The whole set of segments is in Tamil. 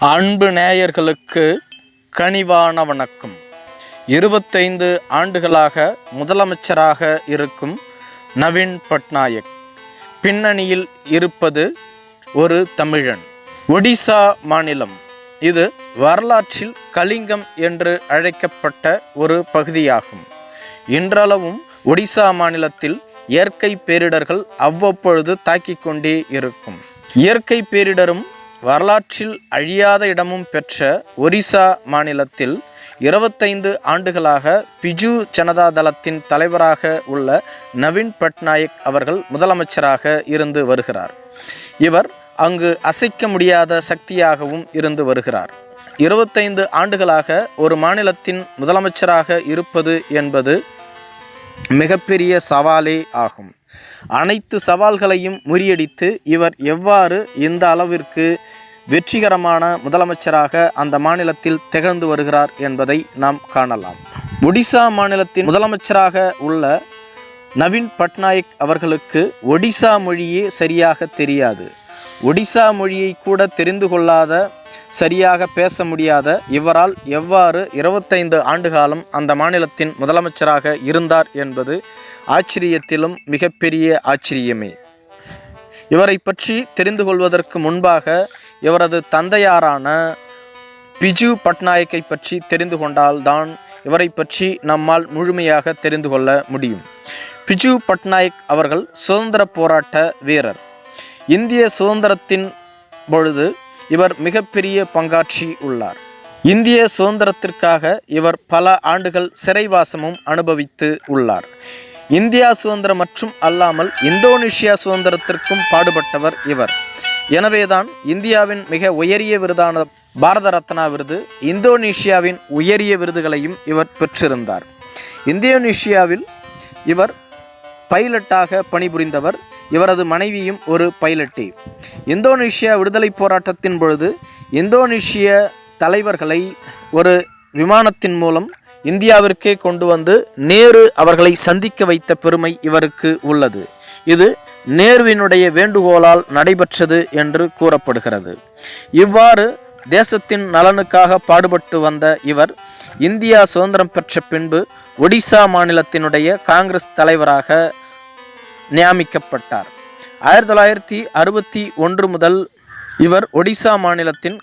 அன்பு நேயர்களுக்கு கனிவான வணக்கம். இருபத்தைந்து ஆண்டுகளாக முதலமைச்சராக இருக்கும் நவீன் பட்நாயக். பின்னணியில் இருப்பது ஒரு தமிழன். ஒடிசா மாநிலம். இது வரலாற்றில் கலிங்கம் என்று அழைக்கப்பட்ட ஒரு பகுதியாகும். இன்றளவும் ஒடிசா மாநிலத்தில் இயற்கை பேரிடர்கள் அவ்வப்பொழுது தாக்கிக் கொண்டே இருக்கும். இயற்கை பேரிடரும் வரலாற்றில் அழியாத இடமும் பெற்ற ஒரிசா மாநிலத்தில் இருபத்தைந்து ஆண்டுகளாக பிஜு ஜனதா தளத்தின் தலைவராக உள்ள நவீன் பட்நாயக் அவர்கள் முதலமைச்சராக இருந்து வருகிறார். இவர் அங்கு அசைக்க முடியாத சக்தியாகவும் இருந்து வருகிறார். இருபத்தைந்து ஆண்டுகளாக ஒரு மாநிலத்தின் முதலமைச்சராக இருப்பது என்பது மிகப்பெரிய சவாலே ஆகும். அனைத்து சவால்களையும் முறியடித்து இவர் எவ்வாறு இந்த அளவிற்கு வெற்றிகரமான முதலமைச்சராக அந்த மாநிலத்தில் திகழ்ந்து வருகிறார் என்பதை நாம் காணலாம். ஒடிசா மாநிலத்தின் முதலமைச்சராக உள்ள நவீன் பட்நாயக் அவர்களுக்கு ஒடிசா மொழியே சரியாக தெரியாது. ஒடிசா மொழியை கூட தெரிந்து கொள்ளாத சரியாக பேச முடியாத இவரால் எவ்வாறு இருபத்தைந்து ஆண்டுகாலம் அந்த மாநிலத்தின் முதலமைச்சராக இருந்தார் என்பது ஆச்சரியத்திலும் மிகப்பெரிய ஆச்சரியமே. இவரை பற்றி தெரிந்து கொள்வதற்கு முன்பாக இவரது தந்தையாரான பிஜு பட்நாயக்கை பற்றி தெரிந்து கொண்டால்தான் இவரை பற்றி நம்மால் முழுமையாக தெரிந்து கொள்ள முடியும். பிஜு பட்நாயக் அவர்கள் சுதந்திர போராட்ட வீரர். இந்திய சுதந்திரத்தின் பொழுது இவர் மிகப்பெரிய பங்காற்றி உள்ளார். இந்திய சுதந்திரத்திற்காக இவர் பல ஆண்டுகள் சிறைவாசமும் அனுபவித்து உள்ளார். இந்தியா சுதந்திரம் மற்றும் அல்லாமல் இந்தோனேஷியா சுதந்திரத்திற்கும் பாடுபட்டவர் இவர். எனவேதான் இந்தியாவின் மிக உயரிய விருதான பாரத ரத்னா விருது இந்தோனேஷியாவின் உயரிய விருதுகளையும் இவர் பெற்றிருந்தார். இந்தோனேஷியாவில் இவர் பைலட்டாக பணிபுரிந்தவர் இவரது மனைவியும் ஒரு பைலட்டு. இந்தோனேஷிய விடுதலை போராட்டத்தின் பொழுது இந்தோனேஷிய தலைவர்களை ஒரு விமானத்தின் மூலம் இந்தியாவிற்கே கொண்டு வந்து நேரு அவர்களை சந்திக்க வைத்த பெருமை இவருக்கு உள்ளது. இது நேருவினுடைய வேண்டுகோளால் நடைபெற்றது என்று கூறப்படுகிறது. இவ்வாறு தேசத்தின் நலனுக்காக பாடுபட்டு வந்த இவர் இந்தியா சுதந்திரம் பெற்ற பின்பு ஒடிசா மாநிலத்தினுடைய காங்கிரஸ் தலைவராக நியமிக்கப்பட்டார். ஆயிரத்தி தொள்ளாயிரத்தி அறுபத்தி ஒன்று முதல் இவர் ஒடிசா மாநிலத்தின்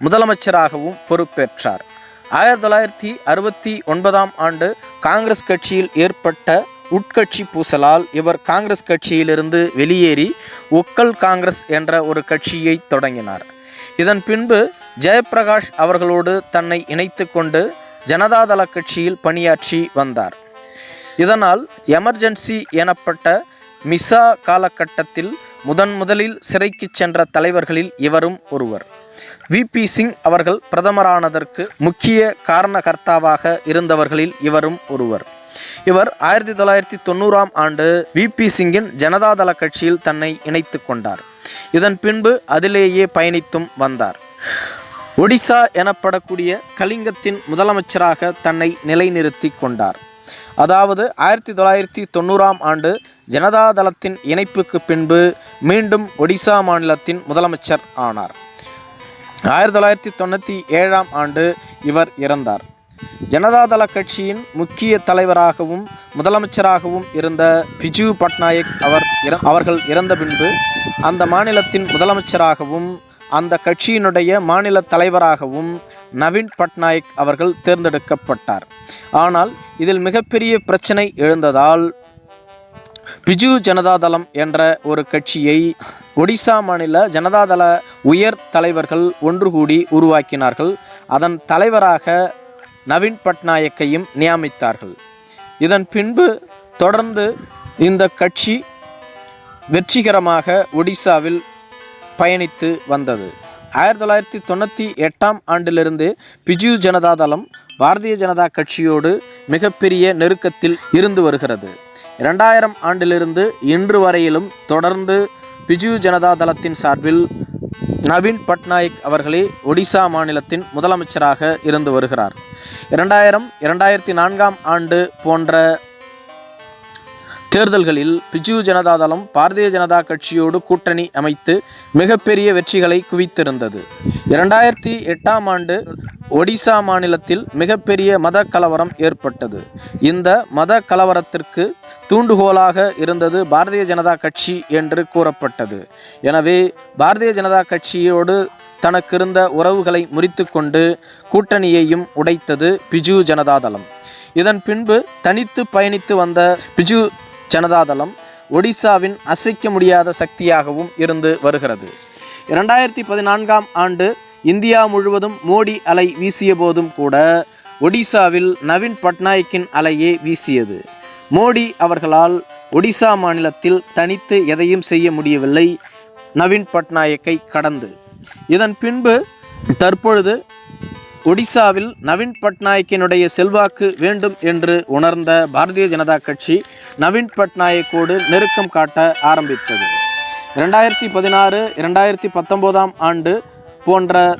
முதலமைச்சராகவும் பொறுப்பேற்றார். ஆயிரத்தி தொள்ளாயிரத்தி அறுபத்தி ஒன்பதாம் ஆண்டு காங்கிரஸ் கட்சியில் ஏற்பட்ட உட்கட்சி பூசலால் இவர் காங்கிரஸ் கட்சியிலிருந்து வெளியேறி ஒக்கல் காங்கிரஸ் என்ற ஒரு கட்சியை தொடங்கினார். இதன் பின்பு ஜெயப்பிரகாஷ் அவர்களோடு தன்னை இணைத்து கொண்டு ஜனதாதள கட்சியில் பணியாற்றி வந்தார். இதனால் எமர்ஜென்சி எனப்பட்ட மிசா காலகட்டத்தில் முதன் முதலில் சிறைக்கு சென்ற தலைவர்களில் இவரும் ஒருவர். விபி சிங் அவர்கள் பிரதமரானதற்கு முக்கிய காரணகர்த்தாவாக இருந்தவர்களில் இவரும் ஒருவர். இவர் ஆயிரத்தி தொள்ளாயிரத்தி தொண்ணூறாம் ஆண்டு விபி சிங்கின் ஜனதாதள கட்சியில் தன்னை இணைத்து கொண்டார். இதன் பின்பு அதிலேயே பயணித்தும் வந்தார். ஒடிசா எனப்படக்கூடிய கலிங்கத்தின் முதலமைச்சராக தன்னை நிலைநிறுத்தி கொண்டார். அதாவது ஆயிரத்தி தொள்ளாயிரத்தி தொண்ணூறாம் ஆண்டு ஜனதாதளத்தின் இணைப்புக்கு பின்பு மீண்டும் ஒடிசா மாநிலத்தின் முதலமைச்சர் ஆனார். ஆயிரத்தி தொள்ளாயிரத்தி தொண்ணூற்றி ஏழாம் ஆண்டு இவர் இறந்தார். ஜனதாதள கட்சியின் முக்கிய தலைவராகவும் முதலமைச்சராகவும் இருந்த பிஜு பட்நாயக் அவர் இற- அவர்கள் இறந்த பின்பு அந்த மாநிலத்தின் முதலமைச்சராகவும் அந்த கட்சியினுடைய மாநில தலைவராகவும் நவீன் பட்நாயக் அவர்கள் தேர்ந்தெடுக்கப்பட்டார். ஆனால் இதில் மிகப்பெரிய பிரச்சனை எழுந்ததால் பிஜு ஜனதாதளம் என்ற ஒரு கட்சியை ஒடிசா மாநில ஜனதாதள உயர் தலைவர்கள் ஒன்று கூடி உருவாக்கினார்கள். அதன் தலைவராக நவீன் பட்நாயக்கையும் நியமித்தார்கள். இதன் பின்பு தொடர்ந்து இந்த கட்சி வெற்றிகரமாக ஒடிசாவில் பயணித்து வந்தது. ஆயிரத்தி தொள்ளாயிரத்தி தொண்ணூற்றி எட்டாம் ஆண்டிலிருந்து பிஜு ஜனதாதளம் பாரதிய ஜனதா கட்சியோடு மிகப்பெரிய நெருக்கத்தில் இருந்து வருகிறது. இரண்டாயிரம் ஆண்டிலிருந்து இன்று வரையிலும் தொடர்ந்து பிஜு ஜனதா தளத்தின் சார்பில் நவீன் பட்நாயக் அவர்களே ஒடிசா மாநிலத்தின் முதலமைச்சராக இருந்து வருகிறார். இரண்டாயிரம் இரண்டாயிரத்தி நான்காம் ஆண்டு போன்ற தேர்தல்களில் பிஜு ஜனதாதளம் பாரதிய ஜனதா கட்சியோடு கூட்டணி அமைத்து மிகப்பெரிய வெற்றிகளை குவித்திருந்தது. இரண்டாயிரத்தி எட்டாம் ஆண்டு ஒடிசா மாநிலத்தில் மிகப்பெரிய மத கலவரம் ஏற்பட்டது. இந்த மத கலவரத்திற்கு தூண்டுகோலாக இருந்தது பாரதிய ஜனதா கட்சி என்று கூறப்பட்டது. எனவே பாரதிய ஜனதா கட்சியோடு தனக்கிருந்த உறவுகளை முறித்துக்கொண்டு கூட்டணியையும் உடைத்தது பிஜு ஜனதாதளம் இதன் பின்பு தனித்து பயணித்து வந்த பிஜு ஜனதாதளம் ஒடிசாவின் அசைக்க முடியாத சக்தியாகவும் இருந்து வருகிறது. இரண்டாயிரத்தி பதினான்காம் ஆண்டு இந்தியா முழுவதும் மோடி அலை வீசிய போதும் கூட ஒடிசாவில் நவீன் பட்நாயக்கின் அலையே வீசியது. மோடி அவர்களால் ஒடிசா மாநிலத்தில் தனித்து எதையும் செய்ய முடியவில்லை. நவீன் பட்நாயக்கை கடந்து. இதன் பின்பு தற்பொழுது ஒடிசாவில் நவீன் பட்நாயக்கினுடைய செல்வாக்கு வேண்டும் என்று உணர்ந்த பாரதிய ஜனதா கட்சி நவீன் பட்நாயக்கோடு நெருக்கம் காட்ட ஆரம்பித்தது. இரண்டாயிரத்தி பதினாறு இரண்டாயிரத்தி பத்தொம்போதாம் ஆண்டு போன்ற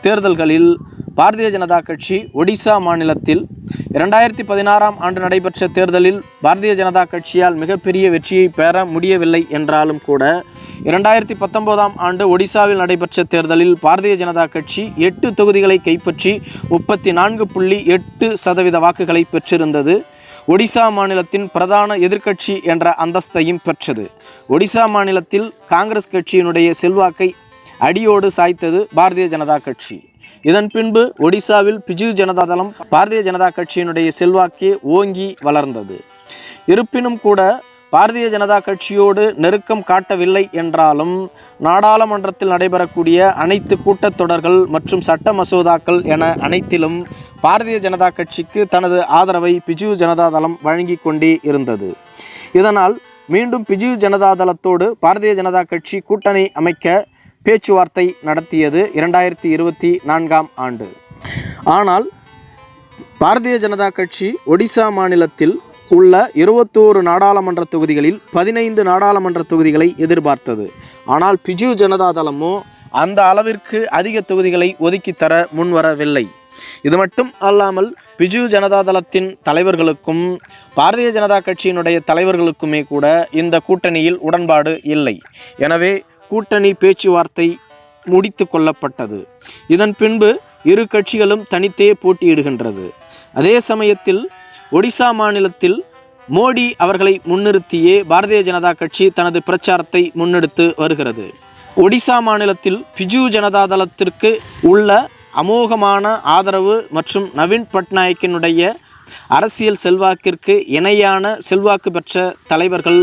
தேர்தல்களில் பாரதிய ஜனதா கட்சி ஒடிசா மாநிலத்தில் இரண்டாயிரத்தி பதினாறாம் ஆண்டு நடைபெற்ற தேர்தலில் பாரதிய ஜனதா கட்சியால் மிகப்பெரிய வெற்றியை பெற முடியவில்லை என்றாலும் கூட இரண்டாயிரத்தி பத்தொன்பதாம் ஆண்டு ஒடிசாவில் நடைபெற்ற தேர்தலில் பாரதிய ஜனதா கட்சி எட்டு தொகுதிகளை கைப்பற்றி முப்பத்தி நான்கு புள்ளி எட்டு சதவீத வாக்குகளை பெற்றிருந்தது. ஒடிசா மாநிலத்தின் பிரதான எதிர்க்கட்சி என்ற அந்தஸ்தையும் பெற்றது. ஒடிசா மாநிலத்தில் காங்கிரஸ் கட்சியினுடைய செல்வாக்கை அடியோடு சாய்த்தது பாரதிய ஜனதா கட்சி. இதன் பின்பு ஒடிசாவில் பிஜு ஜனதாதளம் பாரதிய ஜனதா கட்சியினுடைய செல்வாக்கே ஓங்கி வளர்ந்தது. இருப்பினும் கூட பாரதிய ஜனதா கட்சியோடு நெருக்கம் காட்டவில்லை என்றாலும் நாடாளுமன்றத்தில் நடைபெறக்கூடிய அனைத்து கூட்டத்தொடர்கள் மற்றும் சட்ட மசோதாக்கள் என அனைத்திலும் பாரதிய ஜனதா கட்சிக்கு தனது ஆதரவை பிஜு ஜனதாதளம் வழங்கி கொண்டே இருந்தது. இதனால் மீண்டும் பிஜு ஜனதாதளத்தோடு பாரதிய ஜனதா கட்சி கூட்டணி அமைக்க பேச்சுவார்த்தை நடத்தியது இரண்டாயிரத்தி இருபத்தி நான்காம் ஆண்டு. ஆனால் பாரதிய ஜனதா கட்சி ஒடிசா மாநிலத்தில் உள்ள இருபத்தோரு நாடாளுமன்ற தொகுதிகளில் பதினைந்து நாடாளுமன்ற தொகுதிகளை எதிர்பார்த்தது. ஆனால் பிஜு ஜனதா தளமோ அந்த அளவிற்கு அதிக தொகுதிகளை ஒதுக்கி தர முன்வரவில்லை. இது மட்டும் அல்லாமல் பிஜு ஜனதா தளத்தின் தலைவர்களுக்கும் பாரதிய ஜனதா கட்சியினுடைய தலைவர்களுக்குமே கூட இந்த கூட்டணியில் உடன்பாடு இல்லை. எனவே கூட்டணி பேச்சுவார்த்தை முடித்து கொள்ளப்பட்டது. இதன் பின்பு இரு கட்சிகளும் தனித்தே போட்டியிடுகின்றது. அதே சமயத்தில் ஒடிசா மாநிலத்தில் மோடி அவர்களை முன்னிறுத்தியே பாரதிய ஜனதா கட்சி தனது பிரச்சாரத்தை முன்னெடுத்து வருகிறது. ஒடிசா மாநிலத்தில் பிஜு ஜனதா தளத்திற்கு உள்ள அமோகமான ஆதரவு மற்றும் நவீன் பட்நாயக்கினுடைய அரசியல் செல்வாக்கிற்கு இணையான செல்வாக்கு பெற்ற தலைவர்கள்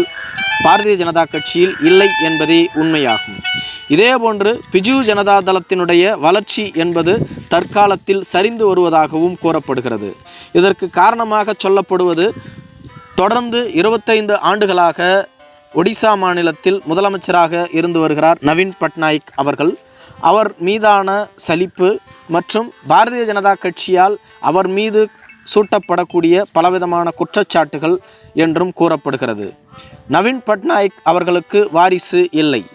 பாரதிய ஜனதா கட்சியில் இல்லை என்பதே உண்மையாகும். இதேபோன்று பிஜு ஜனதா தளத்தினுடைய வளர்ச்சி என்பது தற்காலத்தில் சரிந்து வருவதாகவும் கூறப்படுகிறது. இதற்கு காரணமாக சொல்லப்படுவது தொடர்ந்து இருபத்தைந்து ஆண்டுகளாக ஒடிசா மாநிலத்தில் முதலமைச்சராக இருந்து வருகிறார் நவீன் பட்நாயக் அவர்கள். அவர் மீதான சலிப்பு மற்றும் பாரதிய ஜனதா கட்சியால் அவர் மீது சூட்டப்படக்கூடிய பலவிதமான குற்றச்சாட்டுகள் என்றும் கூறப்படுகிறது. நவீன் பட்நாயக் அவர்களுக்கு வாரிசு இல்லை.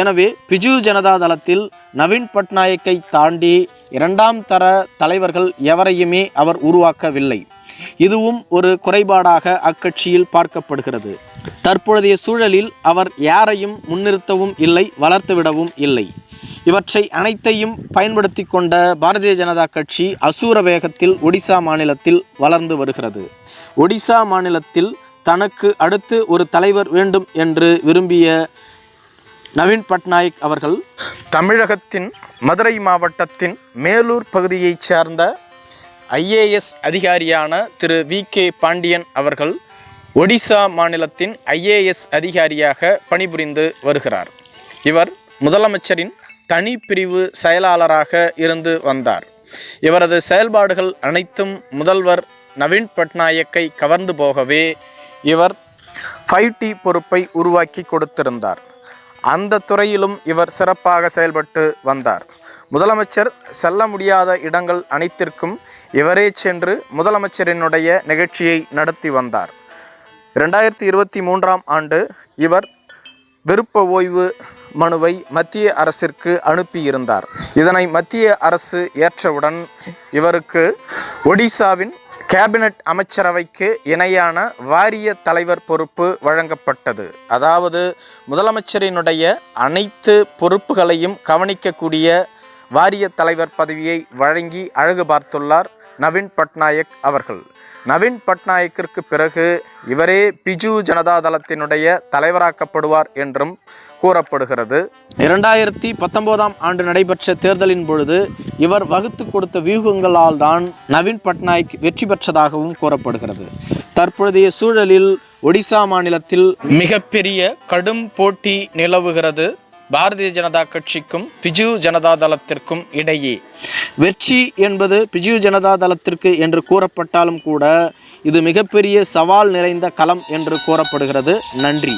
எனவே பிஜு ஜனதா தளத்தில் நவீன் பட்நாயக்கை தாண்டி இரண்டாம் தர தலைவர்கள் எவரையுமே அவர் உருவாக்கவில்லை. இதுவும் ஒரு குறைபாடாக அக்கட்சியில் பார்க்கப்படுகிறது. தற்பொழுதைய சூழலில் அவர் யாரையும் முன்னிறுத்தவும் இல்லை வளர்த்துவிடவும் இல்லை. இவற்றை அனைத்தையும் பயன்படுத்தி கொண்ட பாரதிய ஜனதா கட்சி அசூர வேகத்தில் ஒடிசா மாநிலத்தில் வளர்ந்து வருகிறது. ஒடிசா மாநிலத்தில் தனக்கு அடுத்து ஒரு தலைவர் வேண்டும் என்று விரும்பிய நவீன் பட்நாயக் அவர்கள் தமிழகத்தின் மதுரை மாவட்டத்தின் மேலூர் பகுதியைச் சேர்ந்த ஐஏஎஸ் அதிகாரியான திரு வி கே பாண்டியன் அவர்கள் ஒடிசா மாநிலத்தின் ஐஏஎஸ் அதிகாரியாக பணிபுரிந்து வருகிறார். இவர் முதலமைச்சரின் தனிப்பிரிவு செயலாளராக இருந்து வந்தார். இவரது செயல்பாடுகள் அனைத்தும் முதல்வர் நவீன் பட்நாயக்கை கவர்ந்து போகவே இவர் ஃபைவ் டி பொறுப்பை உருவாக்கி கொடுத்திருந்தார். அந்த துறையிலும் இவர் சிறப்பாக செயல்பட்டு வந்தார். முதலமைச்சர் செல்ல முடியாத இடங்கள் அனைத்திற்கும் இவரே சென்று முதலமைச்சரினுடைய நிகழ்ச்சியை நடத்தி வந்தார். ரெண்டாயிரத்தி இருபத்தி மூன்றாம் ஆண்டு இவர் விருப்ப ஓய்வு மனுவை மத்திய அரசிற்கு அனுப்பியிருந்தார். இதனை மத்திய அரசு ஏற்றவுடன் இவருக்கு ஒடிசாவின் கேபினட் அமைச்சரவைக்கு இணையான வாரிய தலைவர் பொறுப்பு வழங்கப்பட்டது. அதாவது முதலமைச்சரினுடைய அனைத்து பொறுப்புகளையும் கவனிக்கக்கூடிய வாரிய தலைவர் பதவியை வழங்கி அழகு பார்த்துள்ளார் நவீன் பட்நாயக் அவர்கள். நவீன் பட்நாயக்கிற்கு பிறகு இவரே பிஜு ஜனதா தளத்தினுடைய தலைவராக்கப்படுவார் என்றும் கூறப்படுகிறது. இரண்டாயிரத்தி பத்தொன்பதாம் ஆண்டு நடைபெற்ற தேர்தலின் பொழுது இவர் வகுத்து கொடுத்த வியூகங்களால் தான் நவீன் பட்நாயக் வெற்றி பெற்றதாகவும் கூறப்படுகிறது. தற்பொழுதைய சூழலில் ஒடிசா மாநிலத்தில் மிகப்பெரிய கடும் போட்டி நிலவுகிறது. பாரதிய ஜனதா கட்சிக்கும் பிஜு ஜனதா தளத்திற்கும் இடையே. வெற்றி என்பது பிஜு ஜனதா தளத்திற்கு என்று கூறப்பட்டாலும் கூட இது மிகப்பெரிய சவால் நிறைந்த களம் என்று கூறப்படுகிறது. நன்றி.